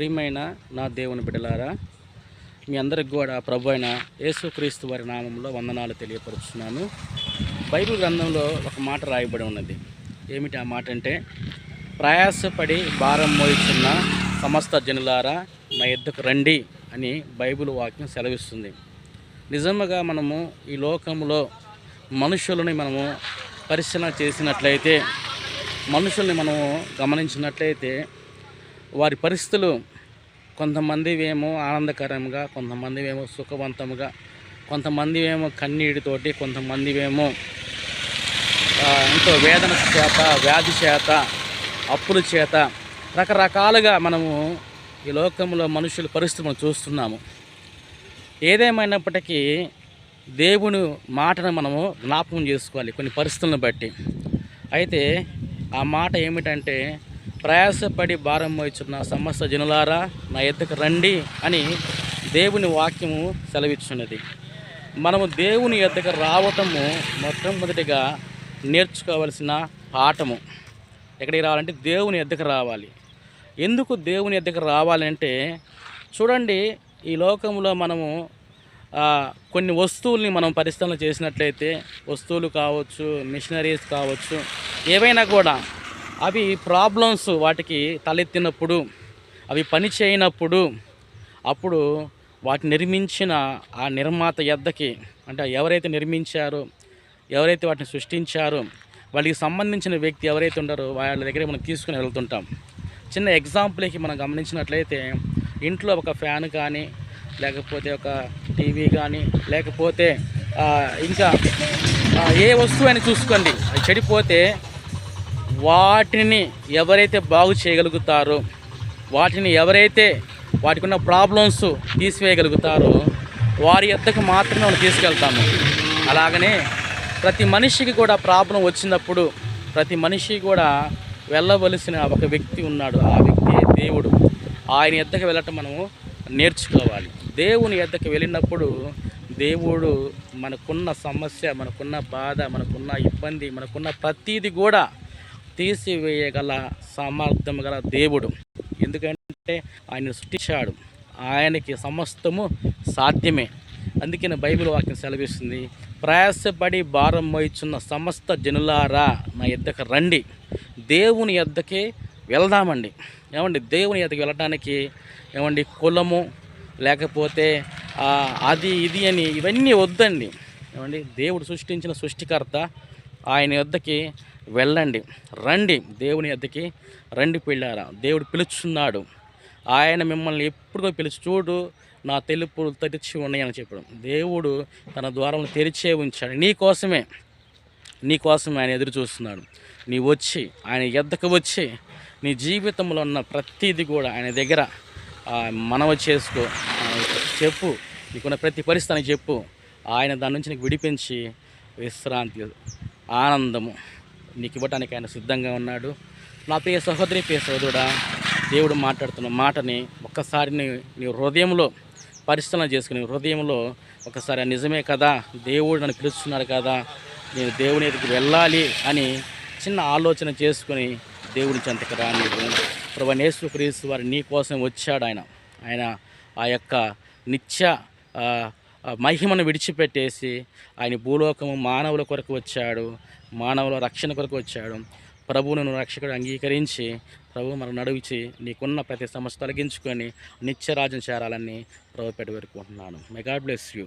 ప్రియమైన నా దేవుని బిడలారా మీ అందరికి కూడా ప్రభు అయిన యేసుక్రీస్తు వారి నామంలో వందనాలు తెలియపరుస్తున్నాను. బైబిల్ గ్రంథంలో ఒక మాట రాయబడి ఉన్నది. ఏమిటి ఆ మాట అంటే ప్రయాసపడి భారం మోయిచున్న సమస్త జనులారా నా ఎద్దుకు రండి అని బైబిల్ వాక్యం సెలవిస్తుంది. నిజంగా మనము ఈ లోకంలో మనుషులని మనము పరిశీలన చేసినట్లయితే మనుషుల్ని మనము గమనించినట్లయితే వారి పరిస్థితులు కొంతమంది ఏమో ఆనందకరంగా కొంతమంది ఏమో సుఖవంతంగా కొంతమంది ఏమో కన్నీటితోటి కొంతమంది ఏమో ఎంతో వేదన చేత వ్యాధి చేత అప్పుల చేత రకరకాలుగా మనము ఈ లోకంలో మనుషుల పరిస్థితి మనం చూస్తున్నాము. ఏదేమైనప్పటికీ దేవుని మాటను మనము జ్ఞాపకం చేసుకోవాలి కొన్ని పరిస్థితులను బట్టి. అయితే ఆ మాట ఏమిటంటే ప్రయాసపడి భారం మోయిచున్న సమస్త జనులారా నా ఎద్దకు రండి అని దేవుని వాక్యము సెలవిచ్చున్నది. మనము దేవుని ఎద్దకు రావటము మొట్టమొదటిగా నేర్చుకోవలసిన పాఠము. ఎక్కడికి రావాలంటే దేవుని ఎద్దకు రావాలి. ఎందుకు దేవుని ఎద్దకు రావాలంటే చూడండి ఈ లోకంలో మనము కొన్ని వస్తువుల్ని మనం పరిశ్రమలు చేసినట్లయితే వస్తువులు కావచ్చు మిషనరీస్ కావచ్చు ఏవైనా కూడా అవి ప్రాబ్లమ్స్ వాటికి తలెత్తినప్పుడు అవి పని చేయనప్పుడు అప్పుడు వాటిని నిర్మించిన ఆ నిర్మాత ఎద్దకి అంటే ఎవరైతే నిర్మించారో ఎవరైతే వాటిని సృష్టించారో వాళ్ళకి సంబంధించిన వ్యక్తి ఎవరైతే ఉంటారో వాళ్ళ దగ్గర మనం తీసుకుని వెళ్తుంటాం. చిన్న ఎగ్జాంపుల్కి మనం గమనించినట్లయితే ఇంట్లో ఒక ఫ్యాన్ కానీ లేకపోతే ఒక టీవీ కానీ లేకపోతే ఇంకా ఏ వస్తువు అని చూసుకోండి. అది చెడిపోతే వాటిని ఎవరైతే బాగు చేయగలుగుతారో వాటిని ఎవరైతే వాటికి ఉన్న ప్రాబ్లమ్స్ తీసివేయగలుగుతారో వారి ఎద్దకు మాత్రమే మనం తీసుకెళ్తాము. అలాగనే ప్రతి మనిషికి కూడా ప్రాబ్లం వచ్చినప్పుడు ప్రతి మనిషి కూడా వెళ్ళవలసిన ఒక వ్యక్తి ఉన్నాడు. ఆ వ్యక్తి దేవుడు. ఆయన ఎద్దకు వెళ్ళటం మనము నేర్చుకోవాలి. దేవుని ఎద్దకు వెళ్ళినప్పుడు దేవుడు మనకున్న సమస్య మనకున్న బాధ మనకున్న ఇబ్బంది మనకున్న ప్రతీది కూడా తీసివేయగల సామర్థ్యం గల దేవుడు. ఎందుకంటే ఆయన సృష్టించాడు. ఆయనకి సమస్తము సాధ్యమే. అందుకని బైబిల్ వాక్యం సెలవిస్తుంది ప్రయాసపడి భారం మోయిచున్న సమస్త జనులారా నా ఎద్దకు రండి. దేవుని ఎద్దకే వెళ్దామండి. ఏమండి? దేవుని ఎద్దకు వెళ్ళడానికి ఏమండి? కులము లేకపోతే అది ఇది అని ఇవన్నీ వద్దండి. ఏమండి? దేవుడు సృష్టించిన సృష్టికర్త ఆయన యొద్దకి వెళ్ళండి రండి దేవుని ఎద్దకి రండి పెళ్ళారా దేవుడు పిలుచున్నాడు. ఆయన మిమ్మల్ని ఎప్పుడు పిలిచి చూడు నా తెలుపులు తెరిచి ఉన్నాయని చెప్పడం. దేవుడు తన ద్వారం తెరిచే ఉంచాడు. నీ కోసమే నీ కోసం ఆయన ఎదురు చూస్తున్నాడు. నీ వచ్చి ఆయన ఎద్దకు వచ్చి నీ జీవితంలో ఉన్న ప్రతిదీ కూడా ఆయన దగ్గర మనవ చేసుకో చెప్పు. నీకున్న ప్రతి పరిస్థితిని చెప్పు. ఆయన దాని నుంచి నీకు విడిపించి విశ్రాంతి ఆనందము. నీకు ఇవ్వడానికి ఆయన సిద్ధంగా ఉన్నాడు. నా ప్రియ సహోదరి ప్రియ సహోదరుడా దేవుడు మాట్లాడుతున్న మాటని ఒక్కసారి నీ నీ హృదయంలో పరిశీలన చేసుకుని హృదయంలో ఒకసారి నిజమే కదా దేవుడు నన్ను పిలుస్తున్నాడు కదా నేను దేవుని ఎదుగు వెళ్ళాలి అని చిన్న ఆలోచన చేసుకుని దేవుడి చెంతకు రా నీవు ప్రభు యేసుక్రీస్తు వారు నీ కోసం వచ్చాడు ఆయన. ఆయన ఆ యొక్క నిత్య మహిమను విడిచిపెట్టేసి ఆయన భూలోకము మానవుల కొరకు వచ్చాడు మానవుల రక్షణ కొరకు వచ్చాడు. ప్రభువును రక్షకుడు అంగీకరించి ప్రభు మనం నడిచి నీకున్న ప్రతి సమస్య తొలగించుకొని నిత్యరాజ్యం చేరాలని ప్రభు పెట్టి వేడుకుంటున్నాను. May God bless you